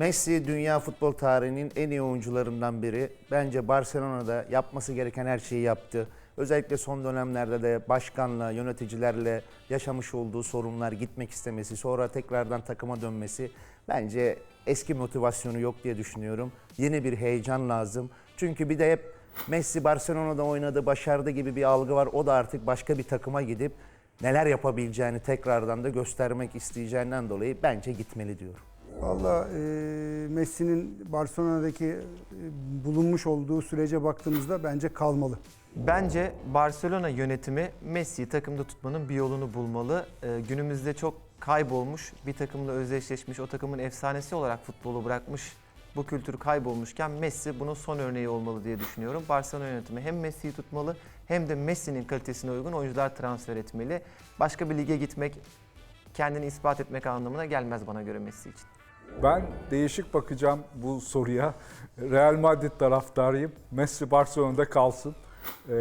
Messi dünya futbol tarihinin en iyi oyuncularından biri. Bence Barcelona'da yapması gereken her şeyi yaptı. Özellikle son dönemlerde de başkanla, yöneticilerle yaşamış olduğu sorunlar, gitmek istemesi, sonra tekrardan takıma dönmesi bence eski motivasyonu yok diye düşünüyorum. Yeni bir heyecan lazım. Çünkü bir de hep Messi Barcelona'da oynadı, başardı gibi bir algı var. O da artık başka bir takıma gidip neler yapabileceğini tekrardan da göstermek isteyeceğinden dolayı bence gitmeli diyorum. Valla e, Messi'nin Barcelona'daki e, bulunmuş olduğu sürece baktığımızda bence kalmalı. Bence Barcelona yönetimi Messi'yi takımda tutmanın bir yolunu bulmalı. Ee, günümüzde çok kaybolmuş, bir takımla özdeşleşmiş, o takımın efsanesi olarak futbolu bırakmış, bu kültür kaybolmuşken Messi bunun son örneği olmalı diye düşünüyorum. Barcelona yönetimi hem Messi'yi tutmalı hem de Messi'nin kalitesine uygun oyuncular transfer etmeli. Başka bir lige gitmek, kendini ispat etmek anlamına gelmez bana göre Messi için. Ben değişik bakacağım bu soruya. Real Madrid taraftarıyım. Messi Barcelona'da kalsın. Ee,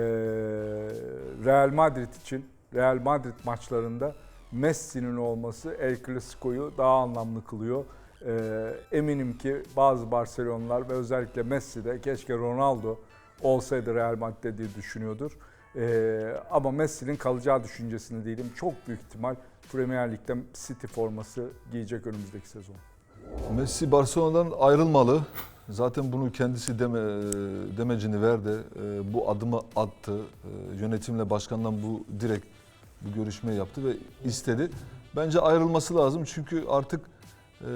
Real Madrid için Real Madrid maçlarında Messi'nin olması El Clasico'yu daha anlamlı kılıyor. Ee, eminim ki bazı Barcelonlar ve özellikle Messi de keşke Ronaldo olsaydı Real Madrid'de diye düşünüyordur. Ee, ama Messi'nin kalacağı düşüncesinde değilim. Çok büyük ihtimal Premier Lig'de City forması giyecek önümüzdeki sezon. Messi Barcelona'dan ayrılmalı. Zaten bunu kendisi deme, demecini verdi. E, Bu adımı attı. E, Yönetimle başkandan bu direkt bu görüşmeyi yaptı ve istedi. Bence ayrılması lazım çünkü artık e,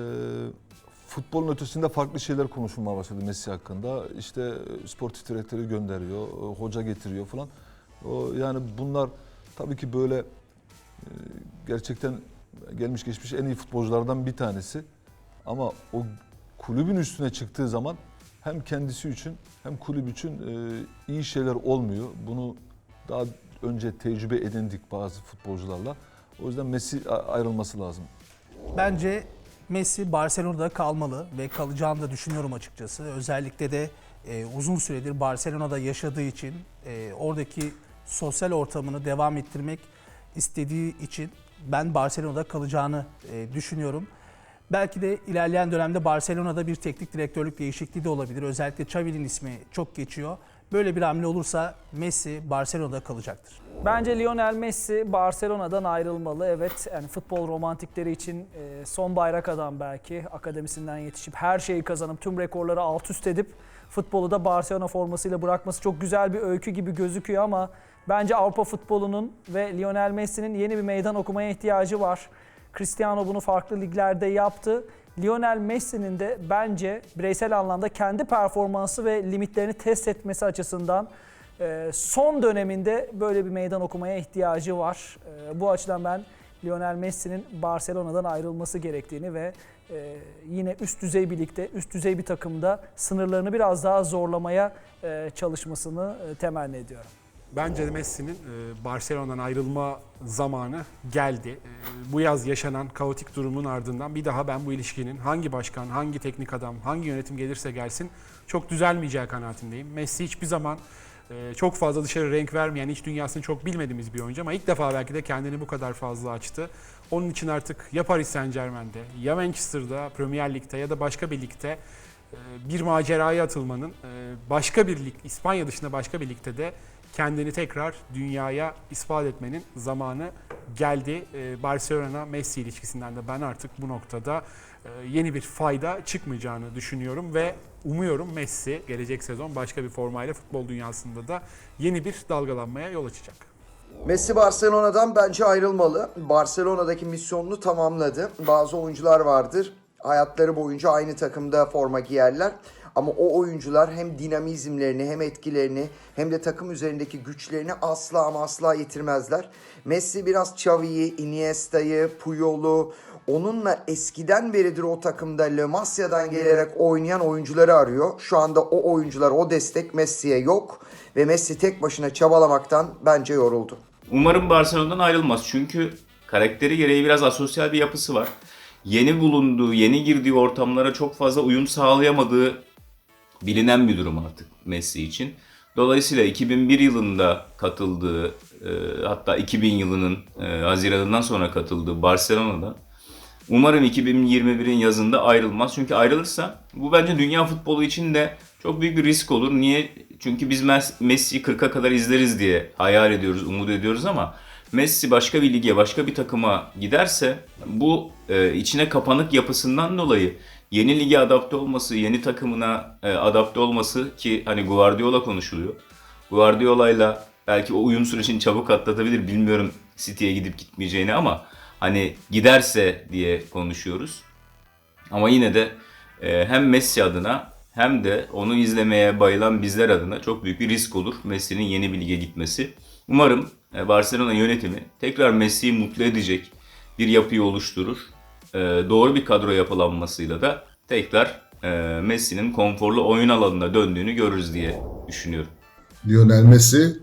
futbolun ötesinde farklı şeyler konuşulmaya başladı Messi hakkında. İşte e, sportif direktörü gönderiyor, e, hoca getiriyor falan. O yani bunlar tabii ki böyle e, gerçekten gelmiş geçmiş en iyi futbolculardan bir tanesi. Ama o kulübün üstüne çıktığı zaman hem kendisi için hem kulüp için e, iyi şeyler olmuyor. Bunu daha önce tecrübe edindik bazı futbolcularla. O yüzden Messi ayrılması lazım. Bence Messi Barcelona'da kalmalı ve kalacağını da düşünüyorum açıkçası. Özellikle de e, uzun süredir Barcelona'da yaşadığı için e, oradaki sosyal ortamını devam ettirmek istediği için ben Barcelona'da kalacağını e, düşünüyorum. Belki de ilerleyen dönemde Barcelona'da bir teknik direktörlük değişikliği de olabilir. Özellikle Xavi'nin ismi çok geçiyor. Böyle bir hamle olursa Messi Barcelona'da kalacaktır. Bence Lionel Messi Barcelona'dan ayrılmalı. Evet yani futbol romantikleri için e, son bayrak adam belki akademisinden yetişip her şeyi kazanıp tüm rekorları alt üst edip futbolu da Barcelona formasıyla bırakması çok güzel bir öykü gibi gözüküyor ama bence Avrupa futbolunun ve Lionel Messi'nin yeni bir meydan okumaya ihtiyacı var. Cristiano bunu farklı liglerde yaptı. Lionel Messi'nin de bence bireysel anlamda kendi performansı ve limitlerini test etmesi açısından ee, son döneminde böyle bir meydan okumaya ihtiyacı var. Ee, bu açıdan ben Lionel Messi'nin Barcelona'dan ayrılması gerektiğini ve e, yine üst düzey birlikte, üst düzey bir takımda sınırlarını biraz daha zorlamaya e, çalışmasını e, temenni ediyorum. Bence Messi'nin e, Barcelona'dan ayrılma zamanı geldi. E, Bu yaz yaşanan kaotik durumun ardından bir daha ben bu ilişkinin hangi başkan, hangi teknik adam, hangi yönetim gelirse gelsin çok düzelmeyeceği kanaatindeyim. Messi hiçbir zaman e, çok fazla dışarı renk vermeyen, iç dünyasını çok bilmediğimiz bir oyuncu ama ilk defa belki de kendini bu kadar fazla açtı. Onun için artık ya Paris Saint Germain'de, ya Manchester'da, Premier Lig'de ya da başka bir ligde bir maceraya atılmanın başka bir lig, İspanya dışında başka bir ligde de kendini tekrar dünyaya ispat etmenin zamanı geldi. E, Barcelona Messi ilişkisinden de ben artık bu noktada e, yeni bir fayda çıkmayacağını düşünüyorum ve umuyorum Messi gelecek sezon başka bir formayla futbol dünyasında da yeni bir dalgalanmaya yol açacak. Messi Barcelona'dan bence ayrılmalı. Barcelona'daki misyonunu tamamladı. Bazı oyuncular vardır. Hayatları boyunca aynı takımda forma giyerler. Ama o oyuncular hem dinamizmlerini hem etkilerini hem de takım üzerindeki güçlerini asla ama asla yitirmezler. Messi biraz Xavi'yi, Iniesta'yı, Puyol'u, onunla eskiden beridir o takımda La Masia'dan gelerek oynayan oyuncuları arıyor. Şu anda o oyuncular, o destek Messi'ye yok. Ve Messi tek başına çabalamaktan bence yoruldu. Umarım Barcelona'dan ayrılmaz. Çünkü karakteri gereği biraz asosyal bir yapısı var. Yeni bulunduğu, yeni girdiği ortamlara çok fazla uyum sağlayamadığı bilinen bir durum artık Messi için. Dolayısıyla 2001 yılında katıldığı, e, hatta 2000 yılının e, Haziran'ından sonra katıldığı Barcelona'da Umarım 2021'in yazında ayrılmaz. Çünkü ayrılırsa bu bence dünya futbolu için de çok büyük bir risk olur. Niye? Çünkü biz Mes- Messi'yi 40'a kadar izleriz diye hayal ediyoruz, umut ediyoruz ama Messi başka bir lige, başka bir takıma giderse bu e, içine kapanık yapısından dolayı yeni lige adapte olması, yeni takımına e, adapte olması ki hani Guardiola konuşuluyor. Guardiola'yla belki o uyum sürecini çabuk atlatabilir. Bilmiyorum City'ye gidip gitmeyeceğini ama hani giderse diye konuşuyoruz. Ama yine de e, hem Messi adına hem de onu izlemeye bayılan bizler adına çok büyük bir risk olur Messi'nin yeni bir lige gitmesi. Umarım e, Barcelona yönetimi tekrar Messi'yi mutlu edecek bir yapıyı oluşturur. E, doğru bir kadro yapılanmasıyla da tekrar e, Messi'nin konforlu oyun alanına döndüğünü görürüz diye düşünüyorum. Lionel Messi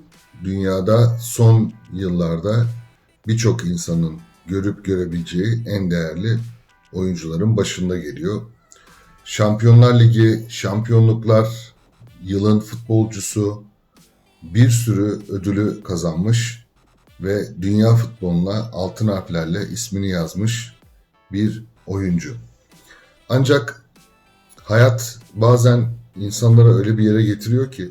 dünyada son yıllarda birçok insanın görüp görebileceği en değerli oyuncuların başında geliyor. Şampiyonlar Ligi, şampiyonluklar, yılın futbolcusu bir sürü ödülü kazanmış ve dünya futboluna altın harflerle ismini yazmış bir oyuncu. Ancak hayat bazen insanlara öyle bir yere getiriyor ki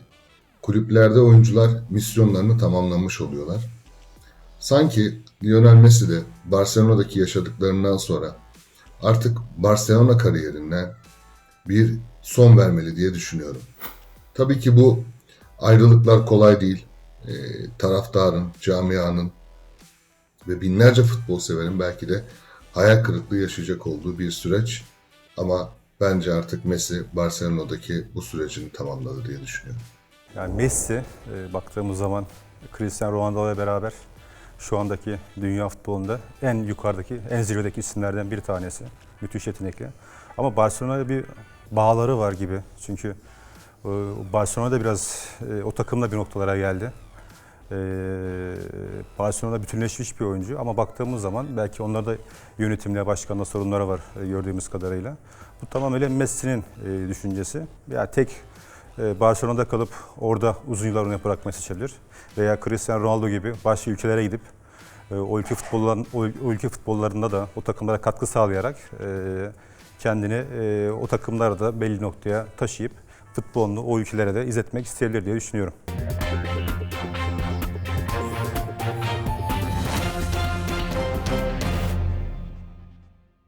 kulüplerde oyuncular misyonlarını tamamlamış oluyorlar. Sanki Lionel Messi de Barcelona'daki yaşadıklarından sonra artık Barcelona kariyerine bir son vermeli diye düşünüyorum. Tabii ki bu ayrılıklar kolay değil. Ee, taraftarın, camianın ve binlerce futbol severin belki de hayal kırıklığı yaşayacak olduğu bir süreç. Ama bence artık Messi Barcelona'daki bu sürecini tamamladı diye düşünüyorum. Yani Messi e, baktığımız zaman Cristiano Ronaldo ile beraber şu andaki dünya futbolunda en yukarıdaki, en zirvedeki isimlerden bir tanesi. Müthiş yetenekli. Ama Barcelona'ya bir bağları var gibi. Çünkü e, Barcelona da biraz e, o takımla bir noktalara geldi. E, Barcelona bütünleşmiş bir oyuncu ama baktığımız zaman belki onlarda yönetimle, başkanla sorunları var e, gördüğümüz kadarıyla. Bu tamamen Messi'nin e, düşüncesi. Ya tek e, Barcelona'da kalıp orada uzun yıllar oynayarak bırakmayı seçebilir. Veya Cristiano Ronaldo gibi başka ülkelere gidip o ülke futbolların o ül- o ülke futbollarında da o takımlara katkı sağlayarak kendini o takımlarda belli noktaya taşıyıp futbolunu o ülkelere de izletmek isteyebilir diye düşünüyorum.